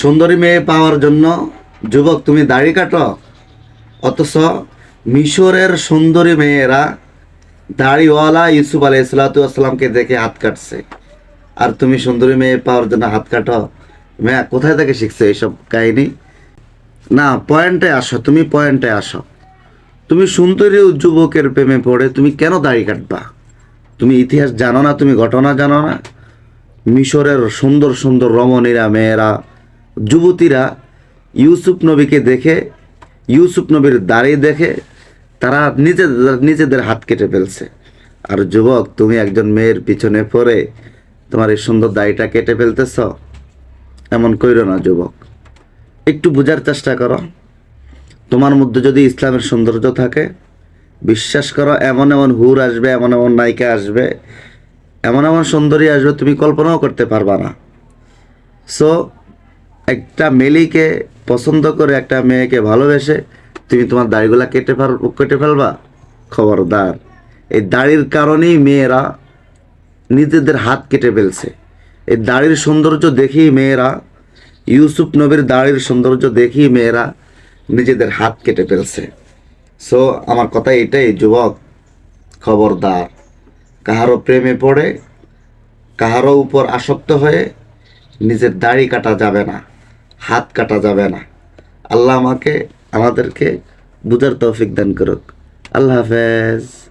সুন্দরী মেয়ে পাওয়ার জন্য, যুবক তুমি দাড়ি কাটো। অথচ মিশরের সুন্দরী মেয়েরা দাড়িওয়ালা ইউসুফ আলাই আসসালামকে দেখে হাত কাটছে। আর তুমি সুন্দরী মেয়ে পাওয়ার জন্য হাত কাটো। মেয়া, কোথায় থেকে শিখছে এইসব কাহিনী? না, পয়েন্টে আসো, তুমি পয়েন্টে আসো। তুমি সুন্দরী যুবকের প্রেমে পড়ে তুমি কেন দাড়ি কাটবা? তুমি ইতিহাস জানো না, তুমি ঘটনা জানো না? মিশরের সুন্দর সুন্দর রমণীরা, মেয়েরা যুবতীরা ইউসুফ নবীকে দেখে, ইউসুফ নবীর দাড়ি দেখে, তারা নিজেদের নিজেদের হাত কেটে ফেলছে। আর যুবক, তুমি একজন মেয়ের পিছনে পড়ে তোমার এই সুন্দর দাড়িটা কেটে ফেলতেছ? এমন কইরো না যুবক। একটু বোঝার চেষ্টা করো। তোমার মধ্যে যদি ইসলামের সৌন্দর্য থাকে, বিশ্বাস করো, এমন এমন হুর আসবে, এমন এমন নায়িকা আসবে, এমন এমন সুন্দরী আসবে, তুমি কল্পনাও করতে পারবা না। সো একটা মেলিকে পছন্দ করে একটা মেয়েকে ভালোবেসে তুমি তোমার দাড়িগুলা কেটে ফেল, কেটে ফেলবা? খবরদার। এই দাড়ির কারণেই মেয়েরা নিজেদের হাত কেটে ফেলছে। এই দাড়ির সৌন্দর্য দেখেই মেয়েরা, ইউসুফ নবীর দাড়ির সৌন্দর্য দেখেই মেয়েরা নিজেদের হাত কেটে ফেলছে। সো আমার কথা এটাই, যুবক, খবরদার। কাহারও প্রেমে পড়ে কাহারও উপর আসক্ত হয়ে নিজের দাড়ি কাটা যাবে না। হাত কাটা যাবে না। আল্লাহ আমাকে আমাদেরকে বুঝার তৌফিক দান করুক। আল্লাহ হাফেজ।